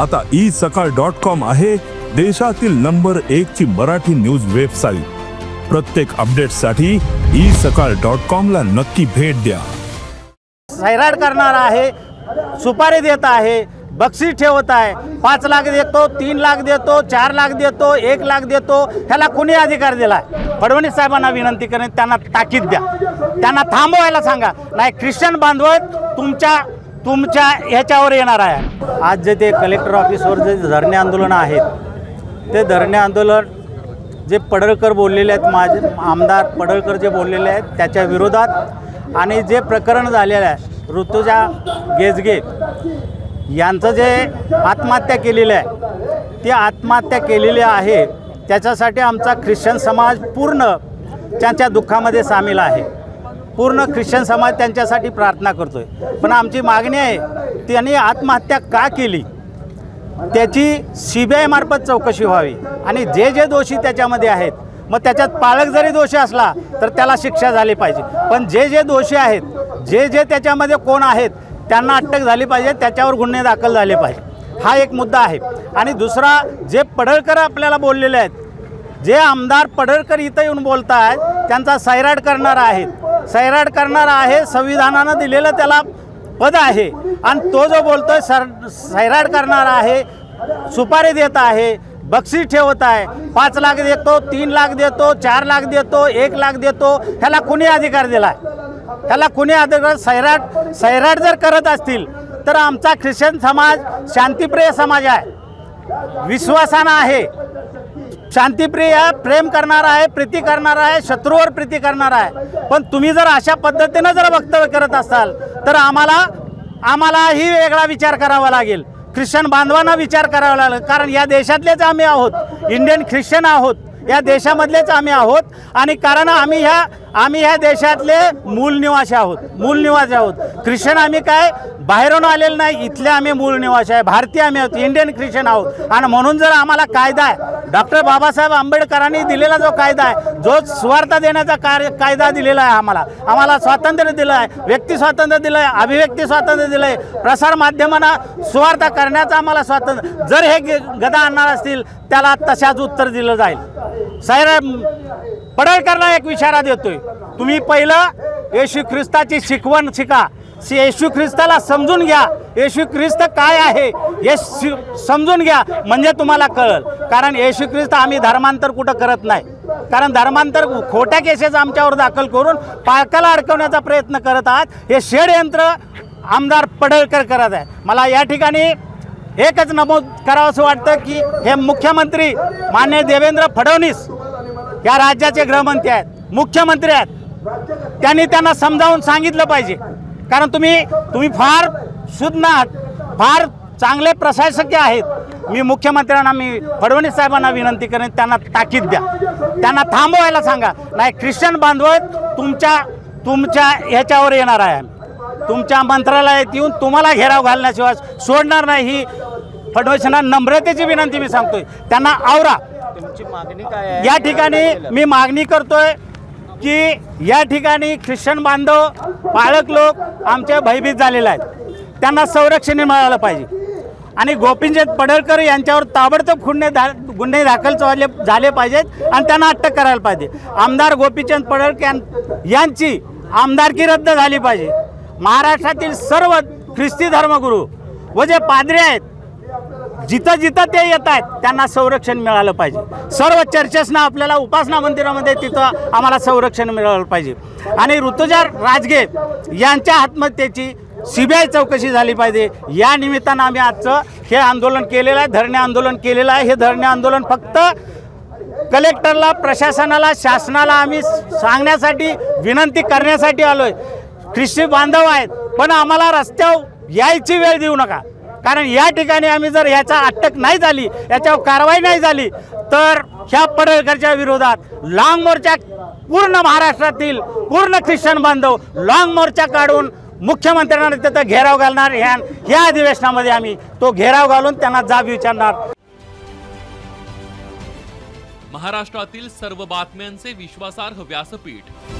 आता ई सकाळ dot com आहे देशातील नंबर एक ची मराठी न्यूज वेबसाईट. प्रत्येक अपडेटसाठी ई सकाळ डॉट कॉम ला नक्की भेट द्या. सैराट करणार आहे सुपारी देत आहे बक्षीस ठेवत आहे. पाच लाख देतो तीन लाख देतो चार लाख देतो एक लाख देतो ह्याला कुणी अधिकार दिला फडणवीस साहेबांना विनंती करेन त्यांना ताकीद द्या. त्यांना थांबवायला सांगा. नाही ख्रिश्चन बांधव तुमच्या तुमच्या ह्याच्यावर येणार आहे. आज जे ते कलेक्टर ऑफिसवर जे धरणे आंदोलन आहेत ते धरणे आंदोलन जे पडळकर बोललेले आहेत माझे आमदार पडळकर जे बोललेले आहेत त्याच्या विरोधात आणि जे प्रकरण झालेलं आहे ऋतुजा गेजगे यांचं जे आत्महत्या केलेली आहे ती आत्महत्या केलेली आहे त्याच्यासाठी आमचा ख्रिश्चन समाज पूर्ण त्यांच्या दुःखामध्ये सामील आहे. पूर्ण ख्रिश्चन समाज त्यांच्यासाठी प्रार्थना करतोय. पण आमची मागणी आहे त्यांनी आत्महत्या का केली? त्याची सी बी आयमार्फत चौकशी व्हावी. आणि जे जे दोषी त्याच्यामध्ये आहेत मग त्याच्यात पालक जरी दोषी असला तर त्याला शिक्षा झाली पाहिजे. पण जे जे दोषी आहेत जे जे त्याच्यामध्ये कोण आहेत त्यांना अटक झाली पाहिजे त्याच्यावर गुन्हे दाखल झाले पाहिजे. हा एक मुद्दा आहे. आणि दुसरा जे पडळकर आपल्याला बोललेले आहेत जे आमदार पडळकर इथं येऊन बोलत आहेत त्यांचा सैराट करणार आहेत. सैराट करणारा आहे संविधानानं दिलेलं त्याला पद आहे. आणि तो जो बोलतोय सर सैराट करणार आहे सुपारी देत आहे बक्षीस ठेवत आहे. पाच लाख देतो तीन लाख देतो चार लाख देतो एक लाख देतो. ह्याला कुणी अधिकार दिला ह्याला कुणी अधिकार? सैराट सैराट जर करत असतील तर आमचा ख्रिश्चन समाज शांतिप्रिय समाज आहे. विश्वासानं आहे. शांतिप्रिय प्रेम करणार आहे प्रीती करणार आहे शत्रूवर प्रीती करणार आहे. पण तुम्ही जर अशा पद्धतीनं जर वक्तव्य करत असाल तर आम्हाला आम्हालाही वेगळा विचार करावा लागेल. ख्रिश्चन बांधवांना विचार करावा लागेल. कारण या देशातलेच आम्ही आहोत. इंडियन ख्रिश्चन आहोत. या देशामधलेच आम्ही आहोत. आणि कारण आम्ही ह्या आम्ही ह्या देशातले मूल निवासी आहोत मूल निवासी आहोत. ख्रिश्चन आम्ही काय? बाहेरून आलेलं नाही इथले आम्ही मूळ निवासी आहे. भारतीय आम्ही आहोत इंडियन ख्रिश्चन आहोत. आणि म्हणून जर आम्हाला कायदा आहे डॉक्टर बाबासाहेब आंबेडकरांनी दिलेला जो कायदा आहे जो स्वार्थ देण्याचा कार्य कायदा दिलेला आहे आम्हाला आम्हाला स्वातंत्र्य दिलं आहे व्यक्ती स्वातंत्र्य दिलं आहे अभिव्यक्ती स्वातंत्र्य दिलं आहे प्रसार माध्यमांना स्वार्थ करण्याचं आम्हाला स्वातंत्र्य जर हे गदा आणणार असतील त्याला तशाच उत्तर दिलं जाईल. साहेब पडळकरला एक विचारा देतोय. तुम्ही पहिलं येशू ख्रिस्ताची शिकवण शिका. येशू ख्रिस्ताला समजून घ्या. येशू ख्रिस्त काय आहे हे शि- समजून घ्या. म्हणजे तुम्हाला कळल. कारण येशू ख्रिस्त आम्ही धर्मांतर कुठं करत नाही. कारण धर्मांतर खोट्या केसेस आमच्यावर दाखल करून पालकाला अडकवण्याचा प्रयत्न करत आहात. हे षडयंत्र आमदार पडळकर करत आहे. मला या ठिकाणी एकच नमूद करावंसं वाटतं की हे मुख्यमंत्री मान्य देवेंद्र फडणवीस या राज्याचे गृहमंत्री आहेत मुख्यमंत्री आहेत. त्यांनी त्यांना समजावून सांगितलं पाहिजे. कारण तुम्ही तुम्ही फार शुद्ध आहात फार चांगले प्रशासकीय आहेत. मी मुख्यमंत्र्यांना मी फडणवीस साहेबांना विनंती करेन त्यांना ताकीद द्या. त्यांना थांबवायला सांगा. नाही ख्रिश्चन बांधव तुमच्या तुमच्या ह्याच्यावर येणार आहे तुमच्या मंत्रालयात येऊन तुम्हाला घेराव घालण्याशिवाय सोडणार नाही ही फडणवीसांना नम्रतेची विनंती मी सांगतोय. त्यांना आवरा. तुमची मागणी काय आहे? या ठिकाणी मी मागणी करतोय की या ठिकाणी ख्रिश्चन बांधव पाळक लोक आमचे भयभीत झालेले आहेत. त्यांना संरक्षण मिळालं पाहिजे. आणि गोपीचंद पडळकर यांच्यावर ताबडतोब गुन्हे दा गुन्हे दाखल झाले झाले पाहिजेत आणि त्यांना अटक करायला पाहिजे. आमदार गोपीचंद पडळकर यांची आमदारकी रद्द झाली पाहिजे. महाराष्ट्रातील सर्व ख्रिस्ती धर्मगुरू व जे पादरे आहेत जिथं जिथं ते येत आहेत त्यांना संरक्षण मिळालं पाहिजे. सर्व चर्चेसना आपल्याला उपासना मंदिरामध्ये तिथं आम्हाला संरक्षण मिळालं पाहिजे. आणि ऋतुजा राजगे यांच्या आत्महत्येची सी बी आय चौकशी झाली पाहिजे. या निमित्तानं आम्ही आजचं हे आंदोलन केलेलं आहे धरणे आंदोलन केलेलं आहे. हे धरणे आंदोलन फक्त कलेक्टरला प्रशासनाला शासनाला आम्ही सांगण्यासाठी विनंती करण्यासाठी आलो आहे ख्रिस्ती बांधव आहेत पण आम्हाला रस्त्यावर यायची वेळ देऊ नका. कारण या ठिकाणी आम्ही जर याचा अटक नाही झाली याच्यावर कारवाई नाही झाली तर ह्या पडळकरच्या विरोधात लाँग मोर्चा पूर्ण महाराष्ट्रातील पूर्ण ख्रिश्चन बांधव लाँग मोर्चा काढून मुख्यमंत्र्यांना त्याचा घेराव घालणार ह्या ह्या अधिवेशनामध्ये आम्ही तो घेराव घालून त्यांना जाब विचारणार. महाराष्ट्रातील सर्व बातम्यांचे विश्वासार्ह व्यासपीठ.